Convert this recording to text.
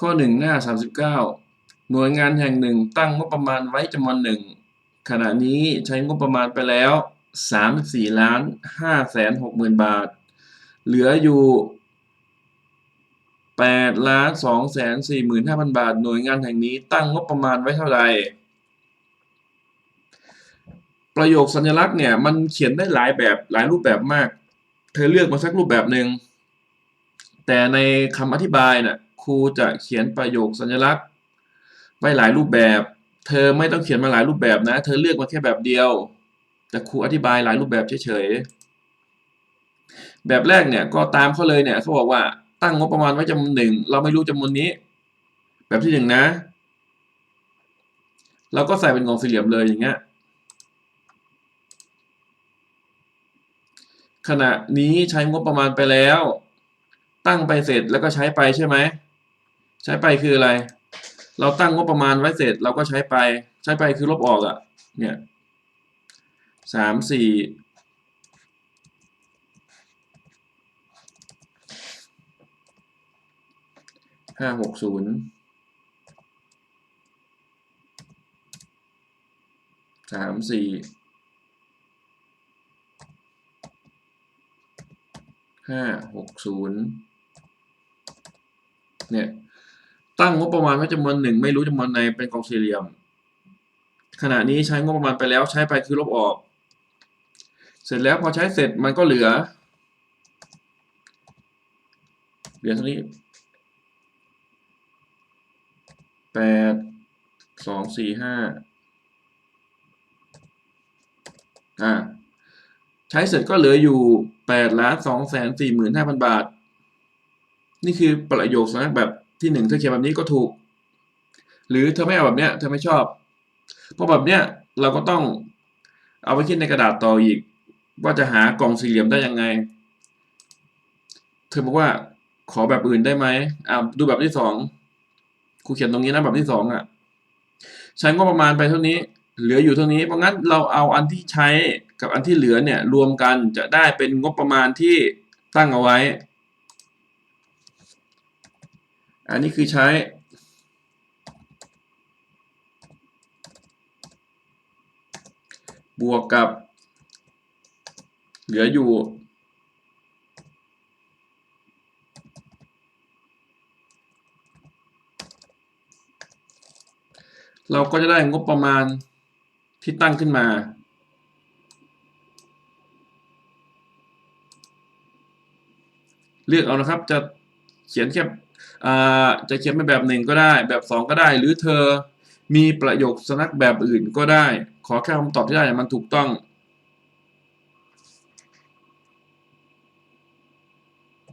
ข้อหนึ่งหน้าสามสิบเก้าหน่วยงานแห่งหนึ่งตั้งงบประมาณไว้จำนวนหนึ่งขณะนี้ใช้งบประมาณไปแล้วสามสี่ล้านห้าแสนหกหมื่นบาท เหลืออยู่แปดล้านสองแสนสี่หมื่นห้าพันบาท หน่วยงานแห่งนี้ตั้งงบประมาณไว้เท่าไหร่ประโยคสัญลักษณ์เนี่ยมันเขียนได้หลายแบบหลายรูปแบบมาก เธอเลือกมาสักรูปแบบหนึ่งแต่ในคำอธิบายน่ะ ครูจะเขียนประโยคสัญลักษณ์ไว้หลายรูปแบบ เธอไม่ต้องเขียนมาหลายรูปแบบนะ เธอเลือกมาแค่แบบเดียว แต่ครูอธิบายหลายรูปแบบเฉยๆ แบบแรกเนี่ยก็ตามเขาเลยเนี่ยเขาบอกว่าตั้งงบประมาณไว้จำนวนหนึ่งเราไม่รู้จำนวนนี้ แบบที่หนึ่งนะ เราก็ใส่เป็นกล่องสี่เหลี่ยมเลยอย่างเงี้ยขณะนี้ใช้งบประมาณไปแล้ว ตั้งไปเสร็จแล้วก็ใช้ไปใช่ไหม ใช้ไปคืออะไร เราตั้งงบประมาณไว้เสร็จเราก็ใช้ไป ใช้ไปคือลบออกอะ่ะ เนี่ยสามสี่ห้าหกศูนย์สามสี่ห้าหกศูนย์เนี่ย ตั้งงบประมาณไว้จำนวนหนึ่งไม่รู้จำนวนในเป็นกองสี่เหลี่ยม ขณะนี้ใช้งบประมาณไปแล้วใช้ไปคือลบออก เสร็จแล้วพอใช้เสร็จมันก็เหลือ เหลือเท่านี้แปดสองสี่ห้าอ่าใช้เสร็จก็เหลืออยู่แปดล้านสองแสนสี่หมื่นห้าพันบาท นี่คือประโยคสัญลักษณ์แบบ ที่หนึ่งเธอเขียนแบบนี้ก็ถูก หรือเธอไม่เอาแบบเนี้ยเธอไม่ชอบเพราะแบบเนี้ยเราก็ต้องเอาไปคิดในกระดาษต่ออีก ว่าจะหากล่องสี่เหลี่ยมได้ยังไง เธอบอกว่าขอแบบอื่นได้ไหมอ่าดูแบบที่สองครูเขียนตรงนี้นะแบบที่สองอะใช้งบประมาณไปเท่านี้ เหลืออยู่เท่านี้ เพราะงั้นเราเอาอันที่ใช้กับอันที่เหลือเนี่ยรวมกันจะได้เป็นงบประมาณที่ตั้งเอาไว้ อันนี้คือใช้ บวกกับ เหลืออยู่ เราก็จะได้งบประมาณที่ตั้งขึ้นมาเลือกเอานะครับ จะเขียนแค่ จะเขียนเป็นแบบหนึ่งก็ได้ แบบสองก็ได้ หรือเธอมีประโยคสนักแบบอื่นก็ได้ ขอแค่คำตอบที่ได้มันถูกต้อง